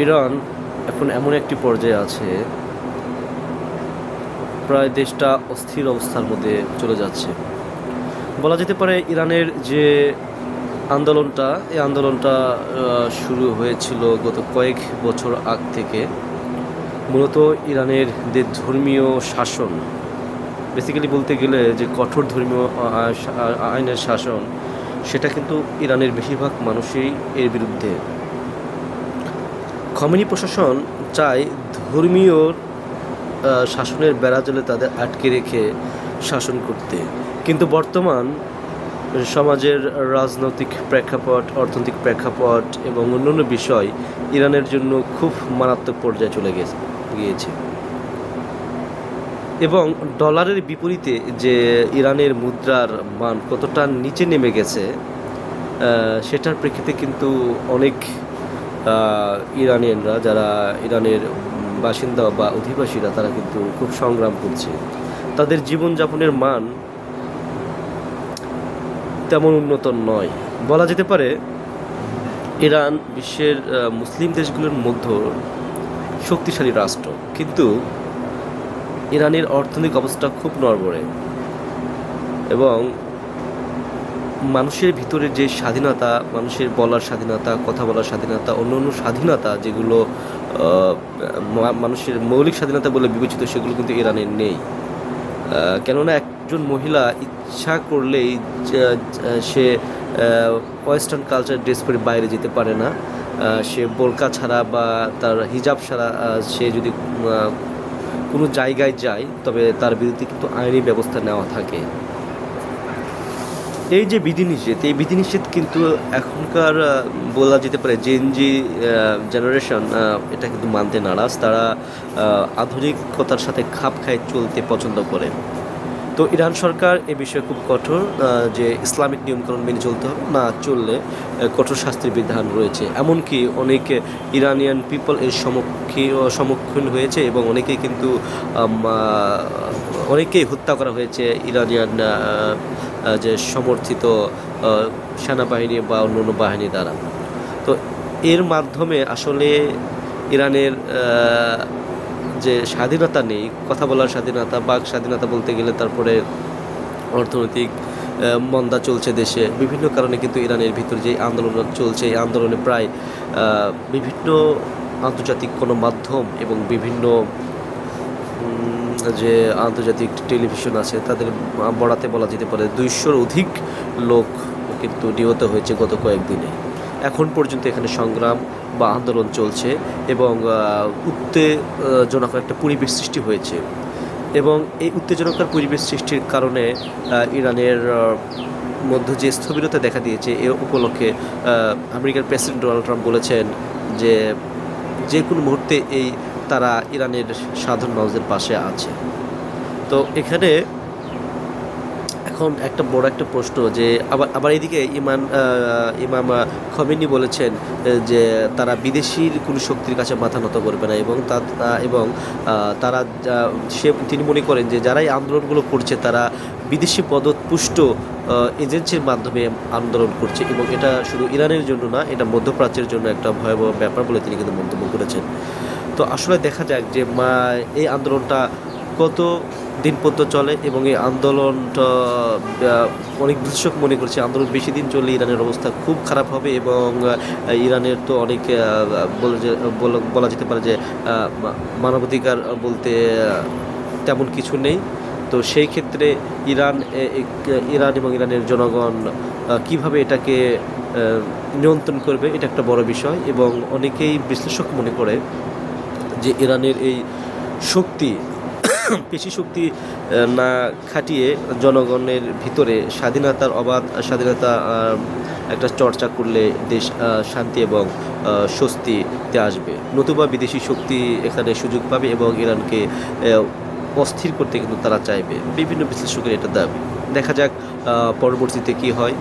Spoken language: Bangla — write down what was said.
ইরান এখন এমন একটি পর্যায়ে আছে, প্রায় দেশটা অস্থির অবস্থার মধ্যে চলে যাচ্ছে। বলা যেতে পারে ইরানের যে আন্দোলনটা, এই আন্দোলনটা শুরু হয়েছিল গত কয়েক বছর আগ থেকে। মূলত ইরানের যে ধর্মীয় শাসন বেসিক্যালি বলতে গেলে যে কঠোর ধর্মীয় আইনের শাসন, সেটা কিন্তু ইরানের বেশিরভাগ মানুষই এর বিরুদ্ধে খমেনি প্রশাসন চায় ধর্মীয় শাসনের বেড়াজলে তাদের আটকে রেখে শাসন করতে। কিন্তু বর্তমান সমাজের রাজনৈতিক প্রেক্ষাপট, অর্থনৈতিক প্রেক্ষাপট এবং অন্যান্য বিষয় ইরানের জন্য খুব মারাত্মক পর্যায়ে চলে গেছে, গিয়েছে। এবং ডলারের বিপরীতে যে ইরানের মুদ্রার মান কতটা নিচে নেমে গেছে সেটার প্রেক্ষিতে কিন্তু অনেক ইরানিয়ানরা, যারা ইরানের বাসিন্দা বা অধিবাসীরা, তারা কিন্তু খুব সংগ্রাম করছে। তাদের জীবনযাপনের মান তেমন উন্নত নয়। বলা যেতে পারে, ইরান বিশ্বের মুসলিম দেশগুলোর মধ্যে শক্তিশালী রাষ্ট্র। কিন্তু ইরানের অর্থনৈতিক অবস্থা খুব নড়বড়ে এবং মানুষের ভিতরে যে স্বাধীনতা, মানুষের বলার স্বাধীনতা, কথা বলার স্বাধীনতা, অন্য অন্য স্বাধীনতা যেগুলো মানুষের মৌলিক স্বাধীনতা বলে বিবেচিত, সেগুলো কিন্তু ইরানের নেই। কেননা একজন মহিলা ইচ্ছা করলেই সে ওয়েস্টার্ন কালচার ড্রেস পরে বাইরে যেতে পারে না। সে বোরকা ছাড়া বা তার হিজাব ছাড়া সে যদি কোনো জায়গায় যায়, তবে তার বিরুদ্ধে কিন্তু আইনি ব্যবস্থা নেওয়া থাকে। এই যে বিধিনিষেধ, এই বিধিনিষেধ কিন্তু এখনকার বলা যেতে পারে জেনজি জেনারেশন এটা কিন্তু মানতে নারাজ। তারা আধুনিকতার সাথে খাপ খায় চলতে পছন্দ করে। তো ইরান সরকার এ বিষয়ে খুব কঠোর যে ইসলামিক নিয়মকানুন মেনে চলতে হবে, না চললে কঠোর শাস্তির বিধান রয়েছে। এমনকি অনেক ইরানিয়ান পিপল এর সম্মুখীন সম্মুখীন হয়েছে এবং অনেকেই কিন্তু অনেকেই হত্যা করা হয়েছে ইরানিয়ান যে সমর্থিত সেনাবাহিনী বা অন্য অন্য বাহিনী দ্বারা। তো এর মাধ্যমে আসলে ইরানের যে স্বাধীনতা নেই, কথা বলার স্বাধীনতা, বাক স্বাধীনতা বলতে গেলে তারপরে অর্থনৈতিক মন্দা চলছে দেশে। বিভিন্ন কারণে কিন্তু ইরানের ভিতর যে আন্দোলন চলছে, এই আন্দোলনে প্রায় বিভিন্ন আন্তর্জাতিক কোনো মাধ্যম এবং বিভিন্ন যে আন্তর্জাতিক টেলিভিশন আছে, তাদের বড়াতে বলা যেতে পারে দুইশোর অধিক লোক কিন্তু নিহত হয়েছে গত কয়েকদিনে। এখন পর্যন্ত এখানে সংগ্রাম বা আন্দোলন চলছে এবং উত্তেজনক একটা পরিবেশ সৃষ্টি হয়েছে। এবং এই উত্তেজনকর পরিবেশ সৃষ্টির কারণে ইরানের মধ্যে যে স্থবিরতা দেখা দিয়েছে, এ উপলক্ষে আমেরিকার প্রেসিডেন্ট ডোনাল্ড ট্রাম্প বলেছেন যে যে কোনো মুহূর্তে এই তারা ইরানের সাধারণ মানুষদের পাশে আছে। তো এখানে এখন একটা বড় একটা প্রশ্ন যে, আবার আবার এদিকে ইমান ইমাম খমেনি বলেছেন যে তারা বিদেশির কোনো শক্তির কাছে মাথা নত করবে না এবং তা এবং তারা সে, তিনি মনে করেন যে যারাই আন্দোলনগুলো করছে, তারা বিদেশি পদপুষ্ট এজেন্সির মাধ্যমে আন্দোলন করছে এবং এটা শুধু ইরানের জন্য না, এটা মধ্যপ্রাচ্যের জন্য একটা ভয়াবহ ব্যাপার বলে তিনি কিন্তু মন্তব্য করেছেন। তো আসলে দেখা যাক যে এই আন্দোলনটা কত দিন পর্যন্ত চলে এবং এই আন্দোলনটা অনেক বিশ্লেষক মনে করছে। আন্দোলন বেশি দিন চললে ইরানের অবস্থা খুব খারাপ হবে এবং ইরানের তো অনেক বলা যেতে পারে যে মানবাধিকার বলতে তেমন কিছু নেই। তো সেই ক্ষেত্রে ইরান ইরান এবং ইরানের জনগণ কীভাবে এটাকে নিয়ন্ত্রণ করবে, এটা একটা বড় বিষয় এবং অনেকেই বিশ্লেষক মনে করে যে ইরানের এই শক্তি, পেশি শক্তি না খাটিয়ে জনগণের ভিতরে স্বাধীনতার অবাধ, স্বাধীনতা একটা চর্চা করলে দেশ শান্তি এবং স্বস্তিতে আসবে। নতুবা বিদেশি শক্তি এখানে সুযোগ পাবে এবং ইরানকে অস্থির করতে কিন্তু তারা চাইবে। বিভিন্ন বিশ্লেষকের এটা দাবি। দেখা যাক পরবর্তীতে কি হয়।